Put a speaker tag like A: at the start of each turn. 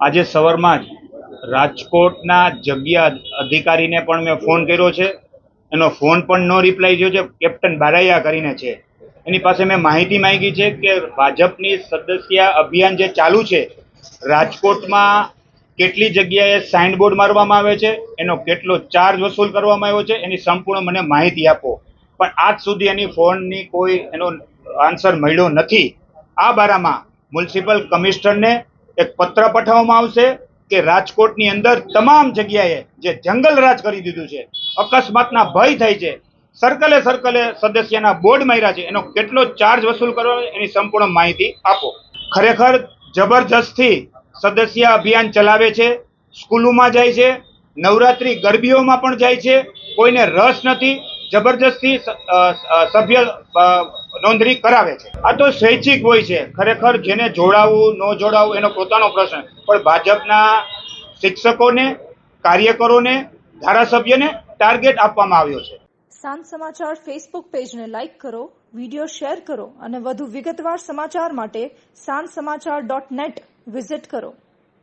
A: આજે સવારમાં જ રાજકોટના જગ્યા અધિકારીને પણ મેં ફોન કર્યો છે. એનો ફોન પણ નો રિપ્લાય થયો છે. કેપ્ટન બારાયા કરીને છે. એની પાસે મેં માહિતી માંગી છે કે ભાજપની સદસ્ય અભિયાન જે ચાલુ છે, રાજકોટમાં કેટલી જગ્યાએ સાઇનબોર્ડ મારવામાં આવે છે, એનો કેટલો ચાર્જ વસૂલ કરવામાં આવ્યો છે, એની સંપૂર્ણ મને માહિતી આપો. પણ આજ સુધી એની ફોનની કોઈ એનો આન્સર મળ્યો નથી. આ બારામાં મ્યુનિસિપલ કમિશનરને એક પત્ર પઠાવવામાં આવશે કે રાજકોટની અંદર તમામ જગ્યાએ જે જંગલ રાજ કરી દીધું છે, અકસ્માતના ભય થાય છે, સર્કલે સર્કલે સદસ્યના બોર્ડ માર્યા છે, એનો કેટલો ચાર્જ વસૂલ કરવાનો એની સંપૂર્ણ માહિતી આપો. ખરેખર જબરજસ્તથી સદસ્ય અભિયાન ચલાવે છે, સ્કૂલોમાં જાય છે, નવરાત્રિ ગરબીઓમાં પણ જાય છે, કોઈને રસ નથી, જબરજસ્તી સભ્ય નોંધણી કરાવે છે. આ તો સ્વૈચ્છિક હોય છે. ખરેખર જેને જોડાવું, ન જોડાવું, એનો પોતાનો પ્રશ્ન. પણ ભાજપના શિક્ષકોને, કાર્યકરોને, ધારાસભ્યને ટાર્ગેટ આપવામાં આવ્યો છે.
B: સાંજ સમાચાર ફેસબુક પેજને લાઇક કરો, વીડિયો શેર કરો અને વધુ વિગતવાર સમાચાર માટે સાંજ સમાચાર ડોટ નેટ વિઝિટ કરો.